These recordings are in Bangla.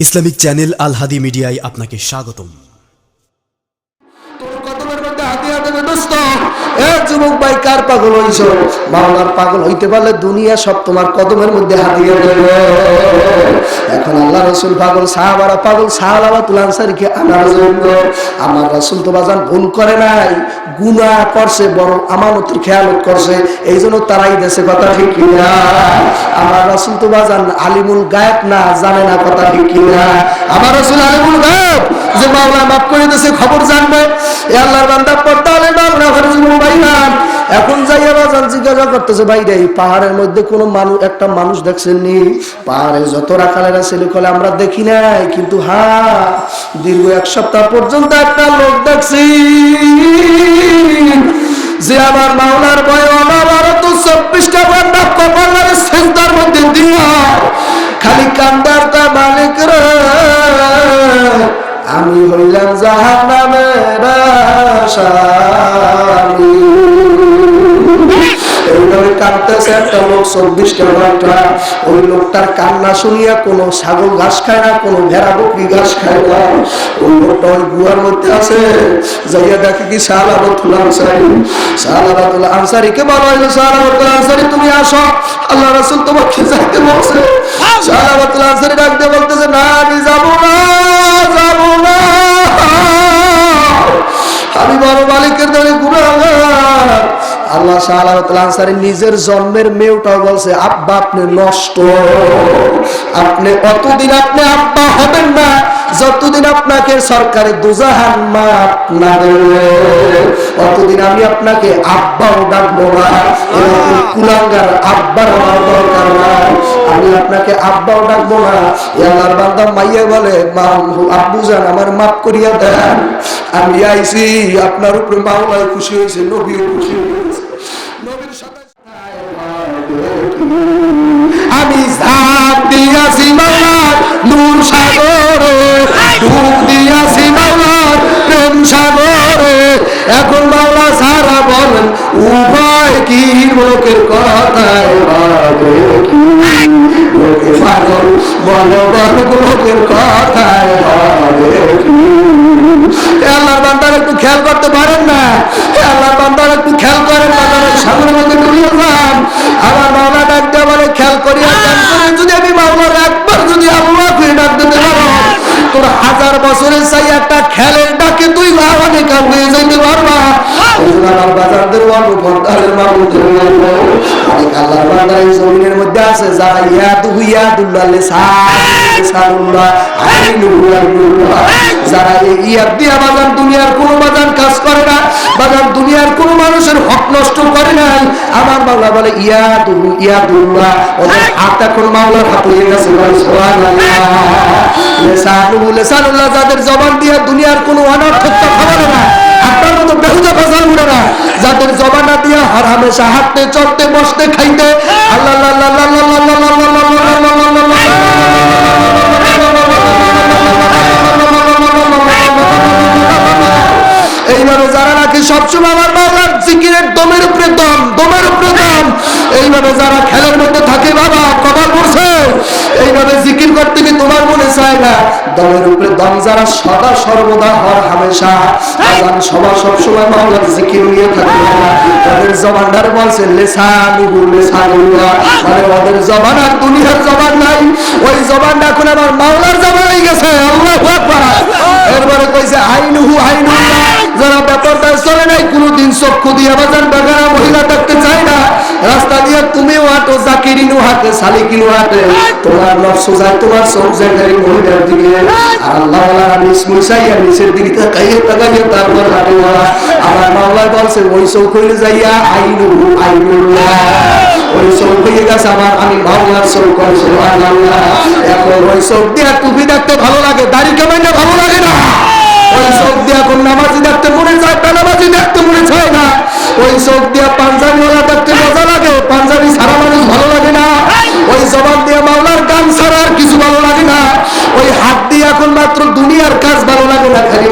ইসলামিক চ্যানেল আল হাদি মিডিয়ায় আপনাকে স্বাগতম। যুবক কার পাগল পাগল হইতে পারলে দুনিয়া সব তোমার কদমের মধ্যে হাতিয়া রসুল পাগল, সাহাবারা পাগল সাহাবাতুল আনসারীকে আনার জন্য আমার রসুল তো বাজান ভুল করে নাই, গুনাহ করছে বড় আমানতের খেয়ালত করছে এই জন্য তারাই দেশে কথা ঠিক কিনা? আমার রসুল তো বাজান আলিমুল গায়েব না, জানে না, কথা ঠিক কিনা? আমার রসুল আলিমুল গায়েব, যে মাওলা মাফ করে দিয়েছে, খবর জানবে। এ আল্লাহর বান্দা পড়তে হলে মাওলা ঘরে জীবন এখন যাইয়া বাজান জিজ্ঞাসা করতেছে ভাইরা এই পাহাড়ের মধ্যে কোনো মানুষ একটা মানুষ দেখছেন নি পাহাড়ে যত রাখালেরা ছেলে কলে আমরা দেখি নাই। কিন্তু হ্যাঁ দীর্ঘ এক সপ্তাহ পর্যন্ত একটা লোক দেখছি যে আমার মাওলার ভয় অনাবরত চব্বিশটা ঘণ্টা কপালের সেন্টার মধ্যে দিয়া খালি কান্দার তা মালিক আমি হইলাম জাহান নামের আসামি কাঁদতেছে একটা লোক চব্বিশটা ঘণ্টা ওই লোকটার কান্না শুনিয়া কোনো ছাগল ঘাস খায় না, কোনো ভেড়া বকরি ঘাস খায় না। ওই লোকটা ওই গুয়ার মধ্যে আছে। যাইয়া দেখে কি সাহাবাতুল আনসারি। সাহাবাতুল আনসারিকে বলা হইল? সাহাবাতুল আনসারি, তুমি আসো। আল্লাহ রাসুল তোমাকে যাইতে বলছে। সাহাবাতুল নিজের জন্মের মেয়েটাও বলছে, আব্বা, আপনি নষ্ট। আপনি আপনি আব্বা হবেন না। যতদিন আপনাকে সরকারি দুজাহান মাপ অতদিন আমি আপনাকে আব্বাও ডাকবো না। কুলাঙ্গার আব্বার আমার দরকার নাই আমি আপনাকে আব্বাও ডাকবো না। এ আল্লাহর বান্দা মাইয়া বলে আব্বু জান আমার মাফ করিয়া দেন। আমি আইছি, আপনার উপরে মাওলায় খুশি হয়েছে, নবীও খুশি হয়েছে। আমি দিয়াছি মাওলার নূর সাগরে ডুব দিয়াছি মাওলার প্রেম সাগরে। এখন মাওলা সারা বলেন উভয় কি লোকের কথায় পাগল বলো বলো লোকের কথায় আল্লাহর বান্দার একটু খেয়াল করতে পারেন না? এ আল্লাহর বান্দার একটু খেয়াল করেন বান্দার সামনের মধ্যে বাজান দুনিয়ার কোনো বাজান কাজ করে না বাজান দুনিয়ার কোনো মানুষের হক নষ্ট করে নাই আমার মাওলা বলে, ইয়াদু, ইয়াদুল্লাহ। ওদের হাত এখন মাওলার হাত গেছে সুবহানাল্লাহ। যাদের জবান দিয়া দুনিয়ার কোনো অনার্থক কথা বলে না, আপনার মতো বেহুদা কথা উড়ে না, যাদের জবানা দিয়ে হারামে সাহায্যে চড়তে বসতে, খাইতে আল্লাহ আল্লাহ আল্লাহ আল্লাহ আল্লাহ না দমের উপরে দম যারা সদা সর্বদা হর হামেশা। আজান সবার সবসময় মাওলার জিকির নিয়ে থাকে। তাদের জবানদার বলছে লেসানুহু লেসানুল্লাহ। মানে ওদের জবান আর দুনিয়ার জবান নাই। ওই জবানটা এখন আমার যায় যায় গেছে আমার, আমি ভালো লাগে, দাড়ি কামাইলে ভালো লাগে না। ওই চোখ দিয়ে এখন নামাজি দেখতে মনে চায়, বেনামাজি দেখতে না। ওই চোখ দিয়ে পাঞ্জাবি ওলা দেখতে এখন মাত্র দুনিয়ার কাজ ভালো লাগে না খালি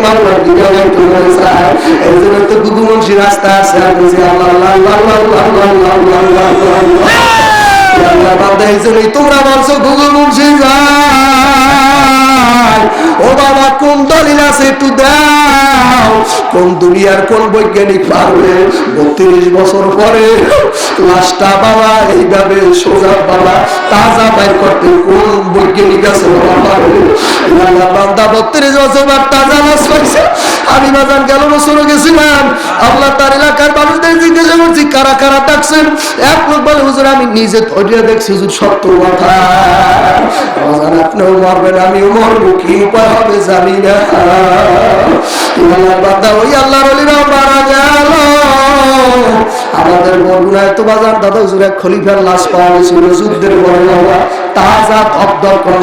মনে চায় এই জন্য তো গুদুমনসি রাস্তা আছে আর বুঝি আল্লাহ আল্লাহ আল্লাহ আল্লাহ আল্লাহ আল্লাহ আল্লাহ আল্লাহ তোমরা বলছো গুগল মুন্সি যা আছে একটু দাও। কোন দুনিয়ার কোন বৈজ্ঞানিক পারবে? বত্রিশ বছর পরে লাশটা বাবা, এইভাবে সোজা বাবা, তাজা বাইর করতে কোন বৈজ্ঞানিক আছে বাবা? পারবে বান্দা বত্রিশ বছর তাজা লাশ পাইছে। আমি বাজান গেল বছর গেছিলাম আল্লাহ তার এলাকার মানুষদের জিজ্ঞাসা করছি, কারা কারা ডাকছেন? এক লোক বলে, হুজুর, আমি নিজে ধরিয়া দেখছি, হুজুর, সত্য কথা। আপনিও মরবেন, আমিও মরবো, কি উপায় হবে জানি না। ওই আল্লাহর মারা গেল। আমাদের বাজার, দাদা, হুজুর, এক খলিফার লাশ তাজা ধপধপ করে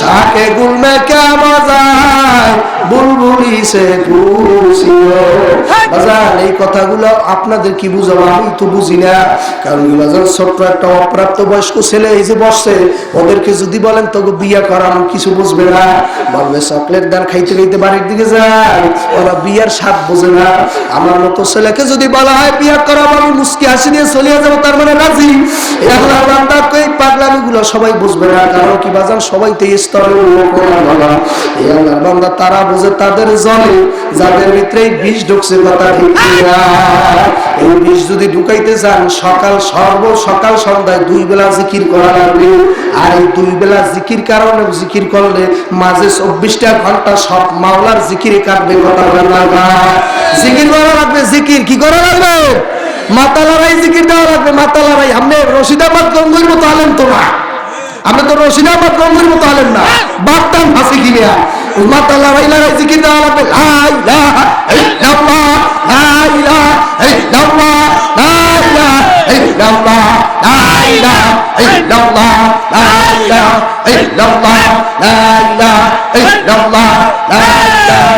শাকে গুলমে কে বাজায় বুলবুলি সে পুষিও বাজান এই কথাগুলো আপনাদের কি বুঝাবো? আমি তো বুঝি না। কারণ কি বাজান ছোট্ট একটা অপ্রাপ্ত বয়স্ক ছেলে এই যে বসছে ওদেরকে যদি বলেন তোকে বিয়ে কিছু বুঝবে না। বলবে চকলেট দান খাইতে খাইতে বাড়ির দিকে যায়। ওরা বিয়ার স্বাদ বোঝে না। আমার মতো ছেলেকে যদি বলা হয় বিয়ে করাবো আমি মুসকি হাসি নিয়ে চলিয়ে যাব তার মানে রাজি? এখন বান্দা কই পাগলামি গুলো সবাই বুঝবে না। কারণ কি বাজান সবাই তো তারা বোঝে তাদের জলে, যাদের ভিতরে বিষ ঢুকছে কথা ঠিক এই বিষ যদি ঢুকাইতে সকাল সর্ব সকাল সন্ধ্যায় দুই বেলা জিকির করা লাগবে। আর এই দুই বেলা জিকির কারণে জিকির করলে মাঝে চব্বিশটা ঘণ্টা সব মাওলার জিকিরে কাটবে কথা জিকির করা লাগবে, জিকির কি করা লাগবে? মাতা লড়াই জিকির দেওয়া লাগবে মাতা লড়াই আপনি রশিদাবাদ গঙ্গুর মতো আলেন তো আপনি তো রশিদাবাদ গঙ্গুর মতো আলেন না। বাগদান ফাঁসি কিনে মাতা লড়াই লড়াই জিকির দেওয়া লাগবে। লা ইলাহা ইল্লাল্লাহ লা ইলাহা ইল্লাল্লাহ লা ইলাহা ইল্লাল্লাহ লা ইলাহা ইল্লাল্লাহ লা ইলাহা ইল্লাল্লাহ লা ইলাহা ইল্লাল্লাহ লা ইলাহা